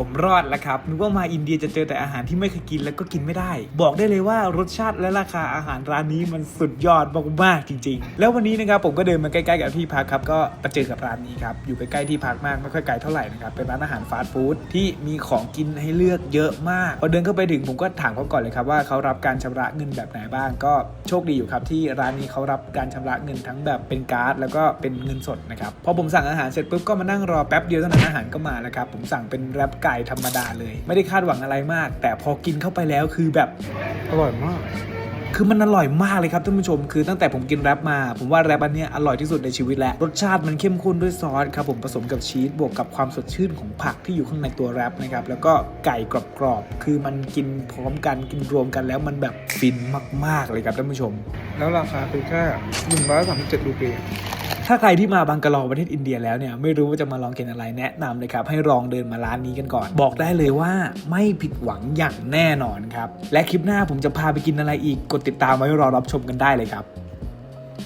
ผมรอดแล้วครับนึกว่ามาอินเดียจะเจอแต่อาหารที่ไม่เคยกินแล้วก็กินไม่ได้ บอกได้เลยว่ารสชาติและราคาอาหารร้านนี้มันสุดยอดมากๆจริง ๆ แล้ววันนี้นะครับผมก็เดินมาใกล้ๆกับที่พักครับก็ไปเจอกับร้านนี้ครับอยู่ใกล้ๆที่พักมากไม่ค่อยไกลเท่าไหร่นะครับเป็นร้านอาหารฟาสต์ฟู้ดที่มีของกินให้เลือกเยอะมากพอเดินเข้าไปถึงผมก็ถามเขาก่อนเลยครับว่าเขารับการชำระเงินแบบไหนบ้าง ก็โชคดีอยู่ครับที่ร้านนี้เขารับการชำระเงินทั้งแบบเป็นการ์ด แล้วก็เป็นเงินสดนะครับพอผมสั่งอาหารเสร็จปุ๊บก็มานั่งรอแป๊บเดียวเท่านั้นอาหารก็มาแล้วครับผมสั่งเป็นแรปไก่ธรรมดาเลย ไม่ได้คาดหวังอะไรมาก แต่พอกินเข้าไปแล้วคือแบบอร่อยมาก คือมันอร่อยมากเลยครับท่านผู้ชม คือตั้งแต่ผมกินแรปมา ผมว่าแรปอันเนี้ยอร่อยที่สุดในชีวิตแล้ว รสชาติมันเข้มข้นด้วยซอสครับผมผสมกับชีสบวกกับความสดชื่นของผักที่อยู่ข้างในตัวแรปนะครับ แล้วก็ไก่กรอบๆ คือมันกินพร้อมกันกินรวมกันแล้วมันแบบฟินมากๆเลยครับท่านผู้ชม แล้วราคาคือแค่หนึ่งร้อยสามสิบเจ็ดรูปี ถ้าใครที่มาบังกะลอประเทศอินเดียแล้วเนี่ยไม่รู้ว่าจะมาลองกินอะไรแนะนำเลยครับให้ลองเดินมาร้านนี้กันก่อน บอกได้เลยว่าไม่ผิดหวังอย่างแน่นอนครับและคลิปหน้าผมจะพาไปกินอะไรอีกกดติดตามไว้รอรับชมกันได้เลยครับ